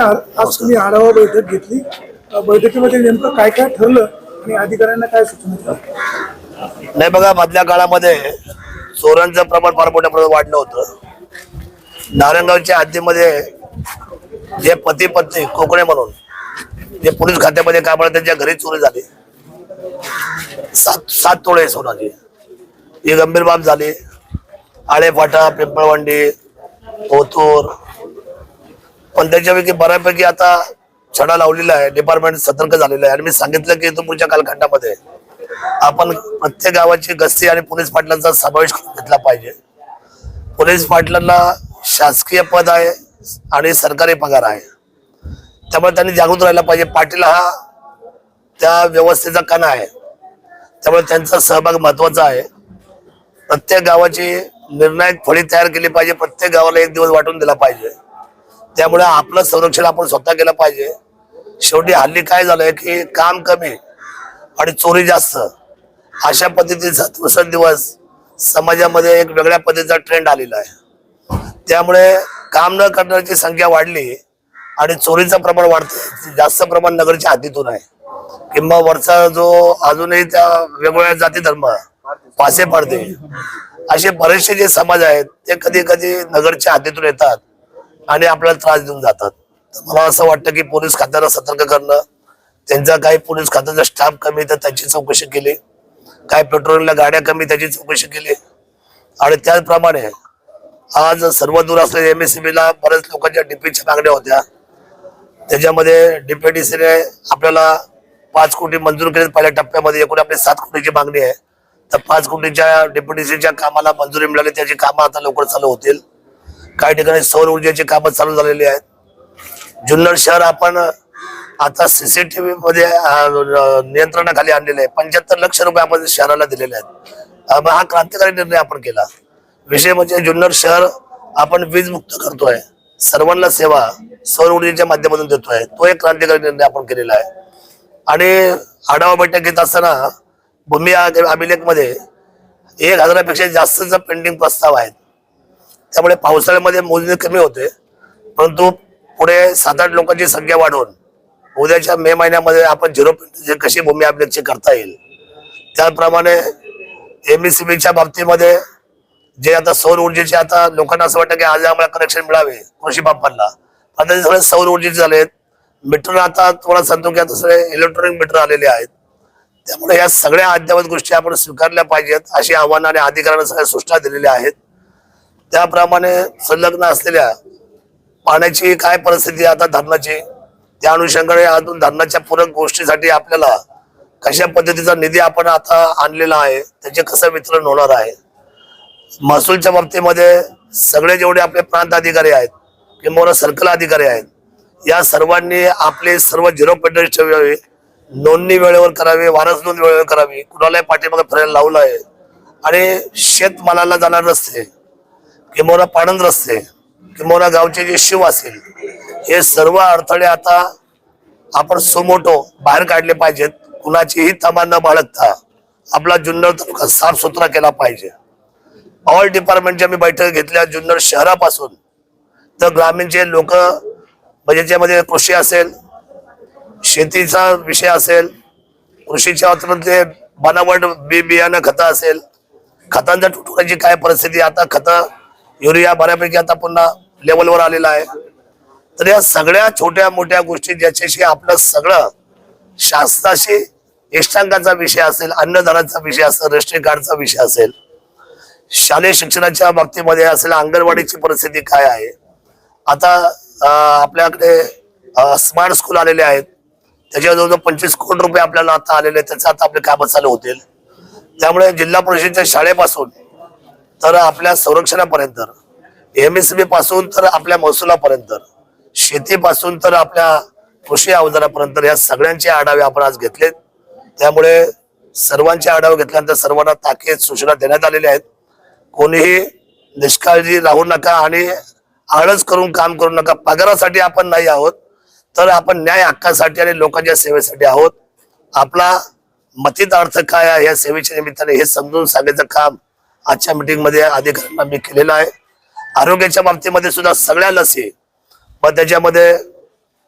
आज तुम्ही आढावा बैठक घेतली. बैठकीमध्ये नेमकं काय काय ठरलं आणि अधिकाऱ्यांना काय सूचना नाही बघा मधल्या काळामध्ये चोरांचं प्रमाण फार मोठ्या प्रमाणात वाढलं होतं. नारायणगावच्या हद्दीमध्ये जे पती पत्नी कोकणे म्हणून जे पोलीस खात्यामध्ये कामाला त्यांच्या घरी चोरी झाली. सात सात तोळे सोनाची ही गंभीर बाब झाली. आळेफाटा पिंपळवंडी ओतूर पण त्याच्यापैकी बऱ्यापैकी आता छडा लावलेला आहे. डिपार्टमेंट सतर्क झालेलं आहे. आणि मी सांगितलं की इथून पुढच्या कालखंडामध्ये आपण प्रत्येक गावाची गस्ती आणि पोलीस पाटलांचा समावेश घेतला पाहिजे. पोलीस पाटलांना शासकीय पद आहे आणि सरकारी पगार आहे. त्यामुळे त्यांनी जागृत राहायला पाहिजे. पाटील हा त्या व्यवस्थेचा कणा आहे. त्यामुळे त्यांचा सहभाग महत्त्वाचा आहे. प्रत्येक गावाची निर्णायक फळी तयार केली पाहिजे. प्रत्येक गावाला एक दिवस वाटून दिला पाहिजे. त्यामुळे आपलं संरक्षण आपण स्वतः केलं पाहिजे. शेवटी हल्ली काय झालंय की काम कमी आणि चोरी जास्त. अशा पद्धतीचा दिवसेंदिवस समाजामध्ये एक वेगळ्या पद्धतीचा ट्रेंड आलेला आहे. त्यामुळे काम न करण्याची संख्या वाढली आणि चोरीचं प्रमाण वाढतं जास्त प्रमाण नगरच्या हातीतून आहे. किंवा वरचा जो अजूनही त्या वेगवेगळ्या जाती धर्म पासे पडते. असे बरेचसे जे समाज आहेत ते कधी कधी नगरच्या हातीतून येतात. आणि आपल्याला त्रास देऊन जातात. मला असं वाटतं की पोलीस खात्याला सतर्क करणं त्यांचा काही पोलीस खात्याचा स्टाफ कमी तर त्याची चौकशी केली. काय पेट्रोलिंगला गाड्या कमी त्याची चौकशी केली. आणि त्याचप्रमाणे आज सर्व दूर असलेल्या एम एस ला बऱ्याच लोकांच्या डीपीच्या मागण्या होत्या. त्याच्यामध्ये डीपीडीसीने आपल्याला पाच कोटी मंजूर केले पहिल्या टप्प्यामध्ये. एकूण आपली सात कोटीची मागणी आहे. तर पाच कोटीच्या डीपीडीसीच्या कामाला मंजुरी मिळाली. त्याची कामं आता लवकर चालू होतील. काही ठिकाणी सौर ऊर्जेची कामं चालू झालेली आहेत. जुन्नर शहर आपण आता सीसीटीव्ही मध्ये नियंत्रणाखाली आणलेले आहे. पंच्याहत्तर लक्ष रुपये आपण शहराला दिलेले आहेत. हा क्रांतिकारी निर्णय आपण केला. विषय म्हणजे जुन्नर शहर आपण वीज मुक्त करतोय. सर्वांना सेवा सौर ऊर्जेच्या माध्यमातून देतोय. तो एक क्रांतिकारी निर्णय आपण केलेला आहे. आणि आढावा बैठक घेत असताना भूमी अभिलेखमध्ये एक हजारापेक्षा जास्तचा पेंडिंग प्रस्ताव आहेत. त्यामुळे पावसाळ्यामध्ये मोजणी कमी होते. परंतु पुढे सात आठ लोकांची संख्या वाढवून उद्याच्या मे महिन्यामध्ये आपण झिरो जे कशी भूमी अभिलेखची करता येईल त्याप्रमाणे एम बीच्या बाबतीमध्ये जे आता सौर ऊर्जेचे आता लोकांना असं वाटतं की आज आम्हाला कनेक्शन मिळावे कृषी पंपांना आता ते सगळे सौर ऊर्जेचे झालेत मीटर आता तुम्हाला सांगतो की आता सगळे इलेक्ट्रॉनिक मीटर आलेले आहेत. त्यामुळे या सगळ्या अद्ययावत गोष्टी आपण स्वीकारल्या पाहिजेत अशी आव्हानं आणि अधिकाऱ्यांना सगळ्या सूचना दिलेल्या आहेत. त्याप्रमाणे संलग्न असलेल्या पाण्याची काय परिस्थिती आहे आता धरणाची? त्या अनुषंगाने अजून धरणाच्या पूरक गोष्टीसाठी आपल्याला कशा पद्धतीचा निधी आपण आता आणलेला आहे त्याचे कसं वितरण होणार आहे? महसूलच्या बाबतीमध्ये सगळे जेवढे आपले प्रांत अधिकारी आहेत किंवा सर्कल अधिकारी आहेत या सर्वांनी आपले सर्व झिरो पेटेंट ठेवावे नोंदणी वेळेवर करावी वारस नोंद वेळेवर करावी कुणालाही पाठीमागे फिरायला लावलं आहे आणि शेतमालाला जाणार रस्ते किंवा पाणंद रस्ते किंवा गावचे जे शिव असेल हे सर्व अडथळे आता आपण सोमोटो बाहेर काढले पाहिजेत. कुणाचीही तमा न बाळगता आपला जुन्नर तालुका साफसुथरा केला पाहिजे. ऑल डिपार्टमेंटच्या मी बैठक घेतल्या जुन्नर शहरापासून. तर ग्रामीणचे लोक म्हणजे ज्यामध्ये कृषी असेल शेतीचा विषय असेल कृषीच्या बाबतीमध्ये बनावट बी बियाणं खतं असेल खतांच्या तुटवड्याची काय परिस्थिती आता खतं युरिया बऱ्यापैकी आता पुन्हा लेवलवर आलेला आहे. तर या सगळ्या छोट्या मोठ्या गोष्टी ज्याच्याशी आपलं सगळं शासनाशी इष्टांकाचा विषय असेल अन्नधानाचा विषय असेल रेशन कार्डचा विषय असेल शालेय शिक्षणाच्या बाबतीमध्ये असेल अंगणवाडीची परिस्थिती काय आहे? आता आपल्याकडे स्मार्ट स्कूल आलेले आहेत. त्याच्या जवळजवळ पंचवीस कोटी रुपये आपल्याला आता आलेले आहेत. त्याचं आता आपले कामं चालू होतील. त्यामुळे जिल्हा परिषदेच्या शाळेपासून तर आपल्या संरक्षणापर्यंत एम एस बी पासून तर आपल्या महसुलापर्यंत शेतीपासून तर आपल्या कृषी अवजारापर्यंत या सगळ्यांचे आढावे आपण आज घेतलेत. त्यामुळे सर्वांचे आढावे घेतल्यानंतर सर्वांना ताकीद सूचना देण्यात आलेल्या आहेत. कोणीही निष्काळजी राहू नका आणि आळस करून काम करू नका. पगारासाठी आपण नाही आहोत तर आपण न्याय हक्कासाठी आणि लोकांच्या सेवेसाठी आहोत. आपला मतीत अर्थ काय आहे या सेवेच्या निमित्ताने हे समजून सांगायचं काम आजच्या मीटिंगमध्ये अधिकाऱ्यांना मी केलेला आहे. आरोग्याच्या बाबतीमध्ये सुद्धा सगळ्या लसी पण त्याच्यामध्ये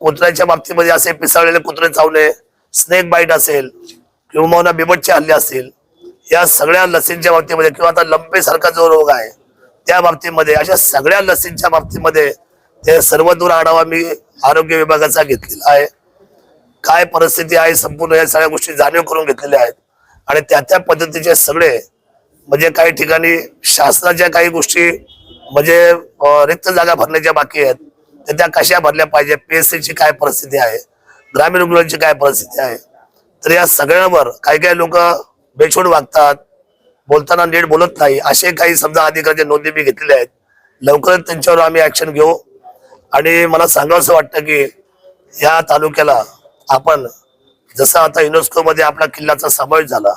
कुत्र्याच्या बाबतीमध्ये असे पिसाळलेले कुत्रे चावणे स्नेक बाईट असेल किंवा बिबटचे हल्ले असतील या सगळ्या लसींच्या बाबतीमध्ये किंवा आता लंबेसारखा जो रोग आहे त्या बाबतीमध्ये अशा सगळ्या लसींच्या बाबतीमध्ये ते सर्व दूर आढावा मी आरोग्य विभागाचा घेतलेला आहे. काय परिस्थिती आहे संपूर्ण या सगळ्या गोष्टी जाणीव करून घेतलेल्या आहेत. आणि त्या त्या पद्धतीचे सगळे म्हणजे काही ठिकाणी शासनाच्या काही गोष्टी म्हणजे रिक्त जागा भरण्याच्या बाकी आहेत तर त्या कशा भरल्या पाहिजे? पीएससीची काय परिस्थिती आहे? ग्रामीण रुग्णांची काय परिस्थिती आहे? तर या सगळ्यांवर काही काही लोक बेछोड वागतात बोलताना नीट बोलत नाही असे काही समजा अधिकाऱ्याच्या नोंदी मी घेतलेल्या आहेत. लवकरच त्यांच्यावर आम्ही ऍक्शन घेऊ. आणि मला सांगावंसं वाटतं की या तालुक्याला आपण जसं आता युनेस्को मध्ये आपला किल्ल्याचा समावेश झाला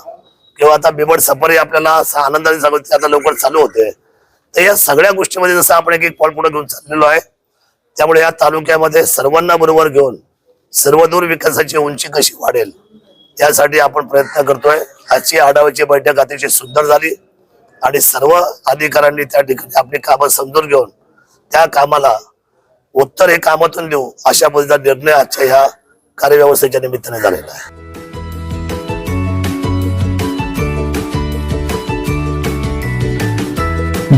किंवा आता बिबड सफारी आपल्याला आनंदाने सांगतो आता लवकर चालू होते तर या सगळ्या गोष्टीमध्ये जसं आपण एक एक पाऊल पुढे घेऊन चाललेलो आहे त्यामुळे या तालुक्यामध्ये सर्वांना बरोबर घेऊन सर्वदूर विकासाची उंची कशी वाढेल यासाठी आपण प्रयत्न करतोय. आजची आढाव्याची बैठक अतिशय सुंदर झाली आणि सर्व अधिकाऱ्यांनी त्या ठिकाणी आपली कामं समजून घेऊन त्या कामाला उत्तर हे कामातून देऊ अशा पद्धतीचा निर्णय आजच्या ह्या कार्यव्यवस्थेच्या निमित्ताने झालेला आहे.